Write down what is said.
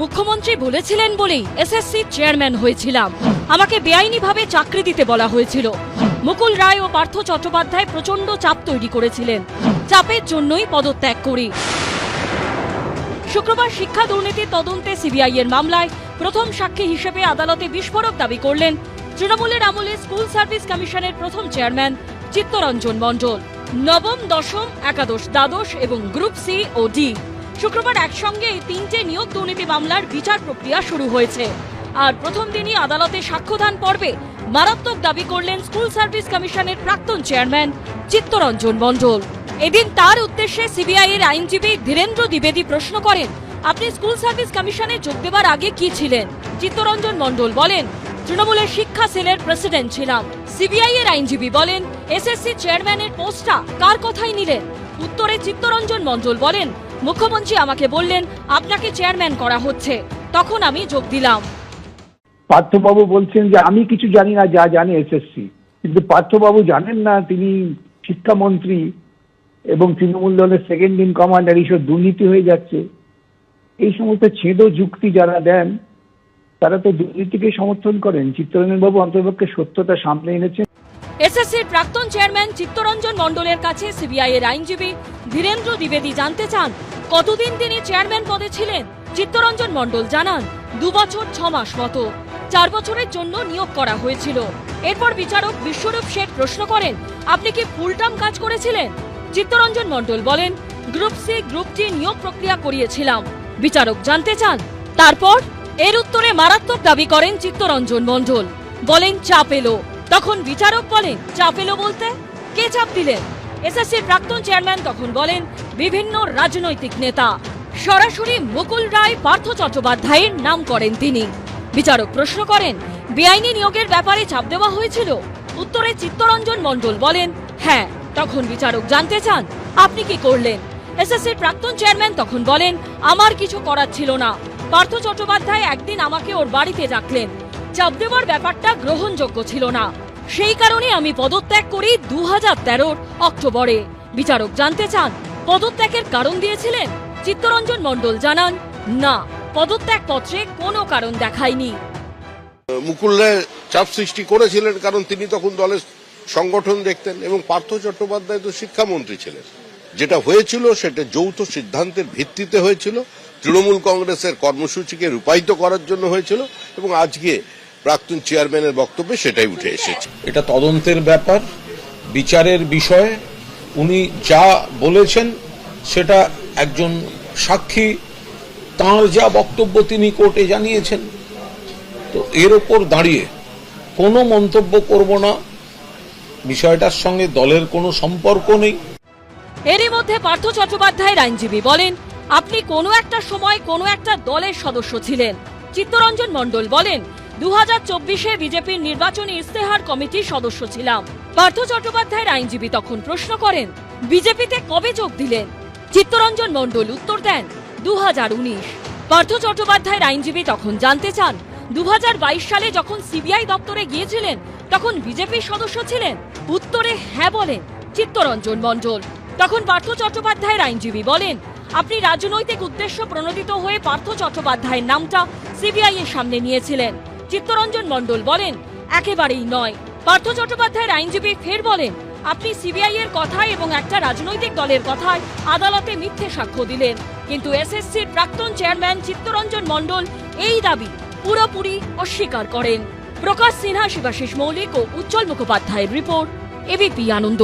মুখ্যমন্ত্রী বলেছিলেন বলেই এসএসসি চেয়ারম্যান হয়েছিলাম। আমাকে বেআইনিভাবে চাকরি দিতে বলা হয়েছিল। মুকুল রায় ও পার্থ চট্টোপাধ্যায় প্রচণ্ড চাপ তৈরি করেছিলেন। চাপের জন্যই পদত্যাগ করি। শুক্রবার শিক্ষা দুর্নীতি তদন্তে সিবিআই এর মামলায় প্রথম সাক্ষী হিসেবে আদালতে বিস্ফোরক দাবি করলেন তৃণমূলের আমলে স্কুল সার্ভিস কমিশনের প্রথম চেয়ারম্যান চিত্তরঞ্জন মণ্ডল। নবম, দশম, একাদশ, দ্বাদশ এবং গ্রুপ সি ও ডি। শুক্রবার একসঙ্গে এই তিনটে নিয়োগ দুর্নীতি মামলার বিচার প্রক্রিয়া শুরু হয়েছে। আর প্রথম দিনই আদালতে সাক্ষ্যদান পর্বে মারাত্মক দাবি করলেন স্কুল সার্ভিস কমিশনের প্রাক্তন চেয়ারম্যান চিত্তরঞ্জন মণ্ডল। এদিন তার উদ্দেশ্যে সিবিআই এর আইনজীবী ধীরেন্দ্র দ্বিবেদী প্রশ্ন করেন, আপনি স্কুল সার্ভিস কমিশনে যোগ দেবার আগে কি ছিলেন? চিত্তরঞ্জন মণ্ডল বলেন, তৃণমূলের শিক্ষা সেলের প্রেসিডেন্ট ছিলাম। সিবিআই এর আইনজীবী বলেন, এসএসসি চেয়ারম্যানের পোস্টটা কার কথাই নিলেন? উত্তরে চিত্তরঞ্জন মণ্ডল বলেন মুখ্যমন্ত্রী আমাকে বললেন আপনাকে চেয়ারম্যান করা হচ্ছে। তখন আমি যোগ দিলাম। পার্থবাবু বলছেন যে আমি কিছু জানি না যা জানে এসএসসি। কিন্তু পার্থবাবু জানেন না তিনি শিক্ষামন্ত্রী এবং তৃণমূল দলের সেকেন্ড ইন কমান্ডার এইসব দুর্নীতি হয়ে যাচ্ছে। এই সমস্ত ছেদ যুক্তি যারা দেন তারা তো দুর্নীতিকে সমর্থন করেন। চিত্তরঞ্জন বাবু অন্তর্পক্ষে সত্যতা সামনে এনেছেন। এসএসসির প্রাক্তন চেয়ারম্যান চিত্তরঞ্জন মণ্ডলের কাছে সিবিআই এর আইনজীবী ধীরেন্দ্র দ্বিবেদী জানতে চান কতদিন তিনি চেয়ারম্যান পদে ছিলেন? চিত্তরঞ্জন মণ্ডল জানান, দু বছর ছ মাস মতো। চার বছরের জন্য নিয়োগ করা হয়েছিল। এরপর বিচারক বিশ্বরূপ শেঠ প্রশ্ন করেন, আপনি কি ফুল টার্ম কাজ করেছিলেন? চিত্তরঞ্জন মণ্ডল বলেন, গ্রুপ সি, গ্রুপ টি নিয়োগ প্রক্রিয়া করিয়েছিলাম। বিচারক জানতে চান, তারপর? এর উত্তরে মারাত্মক দাবি করেন চিত্তরঞ্জন মণ্ডল। বলেন, চাপ এলো। তখন বিচারক বলেন, চাপ এলো বলতে? কে চাপ দিলেন? এসএসসির প্রাক্তন চেয়ারম্যান তখন বলেন, বিভিন্ন রাজনৈতিক নেতা, সরাসরি মুকুল রায় পার্থ চট্টোপাধ্যায়ের নাম করেন তিনি। বিচারক প্রশ্ন করেন, বেআইনি নিয়োগের ব্যাপারে চাপ দেওয়া হয়েছিল? উত্তরে চিত্তরঞ্জন মণ্ডল বলেন হ্যাঁ। তখন বিচারক জানতে চান, আপনি কি করলেন? এসএসসির প্রাক্তন চেয়ারম্যান তখন বলেন, আমার কিছু করার ছিল না। পার্থ চট্টোপাধ্যায় একদিন আমাকে ওর বাড়িতে ডাকলেন। চাপ দেওয়ার ব্যাপারটা গ্রহণযোগ্য ছিল না। সেই কারণে আমি পদত্যাগ করি দু হাজার তেরোর অক্টোবরে। বিচারক জানতে চান, পদত্যাগের কারণ দিয়েছিলেন? চিত্তরঞ্জন মণ্ডল জানান, না পদত্যাগ পত্রে কোনো কারণ দেখায়নি। মুকুল চাপ সৃষ্টি করেছিলেন কারণ তিনি তখন দলের সংগঠন দেখতেন এবং পার্থ চট্টোপাধ্যায় তো শিক্ষামন্ত্রী ছিলেন। যেটা হয়েছিল সেটা যৌথ সিদ্ধান্তের ভিত্তিতে হয়েছিল। তৃণমূল কংগ্রেসের কর্মসূচিকে রূপায়িত করার জন্য হয়েছিল এবং আজকে প্রাক্তন চেয়ারম্যানের বক্তব্যে সেটাই উঠে এসেছে। এটা তদন্তের ব্যাপার বিচারের বিষয়ে উনি যা বলেছেন সেটা একজন সাক্ষী তাঁর যা বক্তব্য তিনি কোর্টে জানিয়েছেন। তো এর ওপর দাঁড়িয়ে কোনো মন্তব্য করব না বিষয়টার সঙ্গে দলের কোনো সম্পর্ক নেই। এরই মধ্যে পার্থ চট্টোপাধ্যায়ের আইনজীবী বলেন আপনি কোনো একটা সময় কোনো একটা দলের সদস্য ছিলেন। চিত্তরঞ্জন মণ্ডল বলেন দু হাজার চব্বিশে বিজেপির নির্বাচনী ইস্তেহার কমিটির সদস্য ছিলাম। পার্থ চট্টোপাধ্যায়ের আইনজীবী তখন প্রশ্ন করেন, বিজেপিতে কবে যোগ দিলেন? চিত্তরঞ্জন মণ্ডল উত্তর দেন দু হাজার উনিশ। পার্থ চট্টোপাধ্যায়ের আইনজীবী তখন জানতে চান দু হাজার বাইশ সালে যখন সিবিআই দপ্তরে গিয়েছিলেন, তখন বিজেপির সদস্য ছিলেন। উত্তরে হ্যাঁ বলেন, চিত্তরঞ্জন মণ্ডল। তখন পার্থ চট্টোপাধ্যায়ের আইনজীবী বলেন, আপনি রাজনৈতিক উদ্দেশ্য প্রণোদিত হয়ে পার্থ চট্টোপাধ্যায়ের নামটা সিবিআই এর সামনে নিয়েছিলেন। চিত্তরঞ্জন মণ্ডল বলেন, একেবারেই নয়। পার্থ চট্টোপাধ্যায়ের আইনজীবী ফের বলেন, আপনি সিবিআই এর কথায় এবং একটা রাজনৈতিক দলের কথায় আদালতে মিথ্যে সাক্ষ্য দিলেন। কিন্তু এসএসসির প্রাক্তন চেয়ারম্যান চিত্তরঞ্জন মণ্ডল এই দাবি পুরোপুরি অস্বীকার করেন। প্রকাশ সিনহা, শিবাশিস মৌলিক ও উজ্জ্বল মুখোপাধ্যায়ের রিপোর্ট, এবিপি আনন্দ।